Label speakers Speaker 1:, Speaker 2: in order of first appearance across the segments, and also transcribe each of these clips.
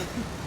Speaker 1: Oh.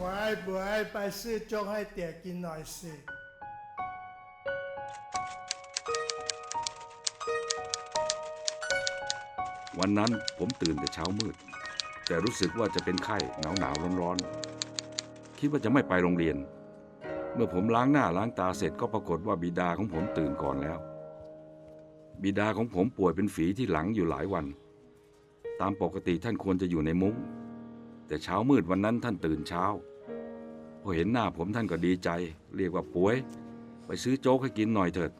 Speaker 1: บวยบวยไปซื้อโจ๊กให้เตี่ยกินหน่อยสิ
Speaker 2: วันนั้นผมตื่นแต่เช้ามืด แต่รู้สึกว่าจะเป็นไข้หนาวหนาวร้อนร้อนๆคิดว่าจะไม่ไปโรงเรียน เมื่อผมล้างหน้าล้างตาเสร็จก็ปรากฏว่าบิดาของผมตื่นก่อนแล้ว บิดาของผมป่วยเป็นฝีที่หลังอยู่หลายวัน ตามปกติท่านควรจะอยู่ในมุ้งแต่เช้ามืดวันนั้นท่านตื่นเช้า พอเห็นหน้าผมท่านก็ดีใจ เรียกว่าป่วย ไปซื้อโจ๊กให้กินหน่อยเถิด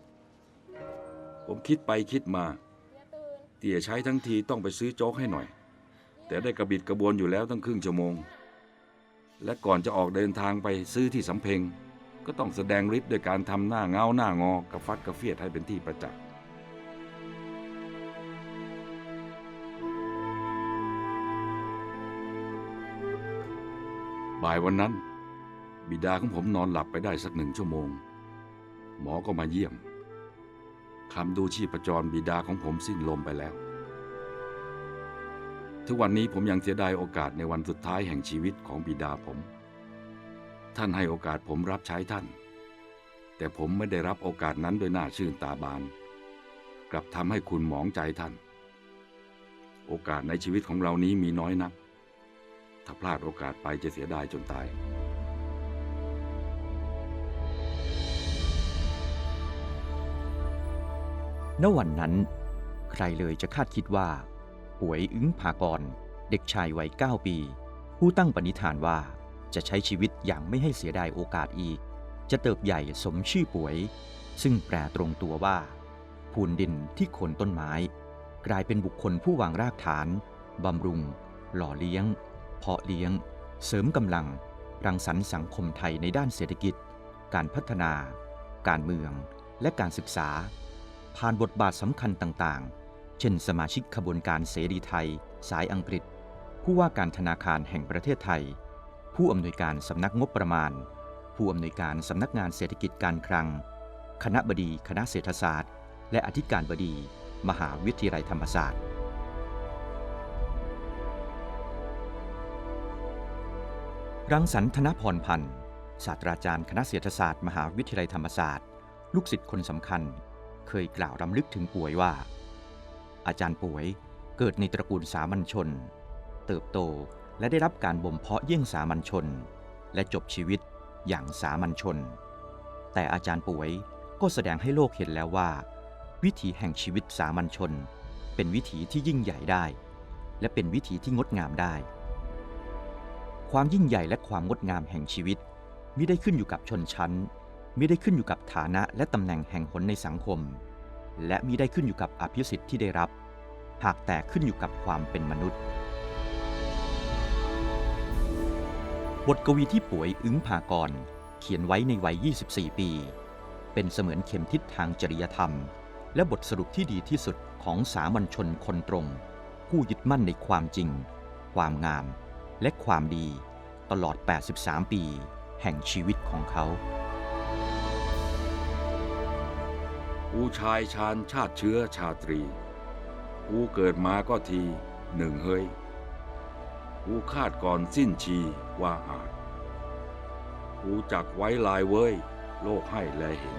Speaker 2: ผมคิดไปคิดมา เตี่ยใช้ทั้งทีต้องไปซื้อโจ๊กให้หน่อย แต่ได้กระบิดกระบวนอยู่แล้วตั้งครึ่งชั่วโมง และก่อนจะออกเดินทางไปซื้อที่สำเพ็งก็ต้องแสดงฤทธิ์โดยการทำหน้าเงาหน้างอกระฟัดกระเฟียดให้เป็นที่ประจักษ์บ่ายวันนั้น บิดาของผมนอนหลับไปได้สักหนึ่งชั่วโมง หมอก็มาเยี่ยมคำดูชีพจรบิดาของผมสิ้นลมไปแล้ว ทุกวันนี้ผมยังเสียดายโอกาสในวันสุดท้ายแห่งชีวิตของบิดาผม ท่านให้โอกาสผมรับใช้ท่าน แต่ผมไม่ได้รับโอกาสนั้นโดยหน้าชื่นตาบาน กลับทำให้คุณหมองใจท่าน โอกาสในชีวิตของเรานี้มีน้อยนัก ถ้าพลาดโอกาสไปจะเสียดายจนตาย
Speaker 3: ณวันนั้น ใครเลยจะคาดคิดว่าป่วยอึ้งภากร เด็กชายวัย 9 ปี ผู้ตั้งปณิธานว่าจะใช้ชีวิตอย่างไม่ให้เสียดายโอกาสอีก จะเติบใหญ่สมชื่อป่วย ซึ่งแปลตรงตัวว่าพูนดินที่โคนต้นไม้ กลายเป็นบุคคลผู้วางรากฐาน บำรุง หล่อเลี้ยง เพาะเลี้ยง เสริมกำลัง รังสรรค์สังคมไทยในด้านเศรษฐกิจ การพัฒนา การเมือง และการศึกษา ผ่านบทบาทสำคัญต่างๆ เช่น สมาชิกขบวนการเสรีไทย สายอังกฤษ ผู้ว่าการธนาคารแห่งประเทศไทย ผู้อำนวยการสำนักงบประมาณ ผู้อำนวยการสำนักงานเศรษฐกิจการคลัง คณะบดีคณะเศรษฐศาสตร์ และอธิการบดี มหาวิทยาลัยธรรมศาสตร์รังสรรค์ธนพรพันธ์ศาสตราจารย์คณะเศรษฐศาสตร์ มหาวิทยาลัยธรรมศาสตร์ ลูกศิษย์คนสำคัญ เคยกล่าวรำลึกถึงป่วยว่า อาจารย์ป่วยเกิดในตระกูลสามัญชน เติบโตและได้รับการบ่มเพาะเยี่ยงสามัญชน และจบชีวิตอย่างสามัญชน แต่อาจารย์ป่วยก็แสดงให้โลกเห็นแล้วว่า วิถีแห่งชีวิตสามัญชน เป็นวิถีที่ยิ่งใหญ่ได้ และเป็นวิถีที่งดงามได้ ความยิ่งใหญ่และความงดงามแห่งชีวิตมิได้ขึ้นอยู่กับชนชั้น มิได้ขึ้นอยู่กับฐานะและตำแหน่งแห่งหนในสังคม และมิได้ขึ้นอยู่กับอภิสิทธิ์ที่ได้รับ หากแต่ขึ้นอยู่กับความเป็นมนุษย์ บทกวีที่ป่วยอึ้งภากร เขียนไว้ในวัย 24 ปี เป็นเสมือนเข็มทิศทางจริยธรรม และบทสรุปที่ดีที่สุดของสามัญชนคนตรง ผู้ยึดมั่นในความจริง ความงาม และความดี ตลอด 83 ปี แห่งชีวิตของเขา
Speaker 2: กูชายชาญชาติเชื้อชาตรี กูเกิดมาก็ทีหนึ่งเฮ้ย กูคาดก่อนสิ้นชีว่าอาจ กูจักไว้ลายเว้ย โลกให้แลเห็น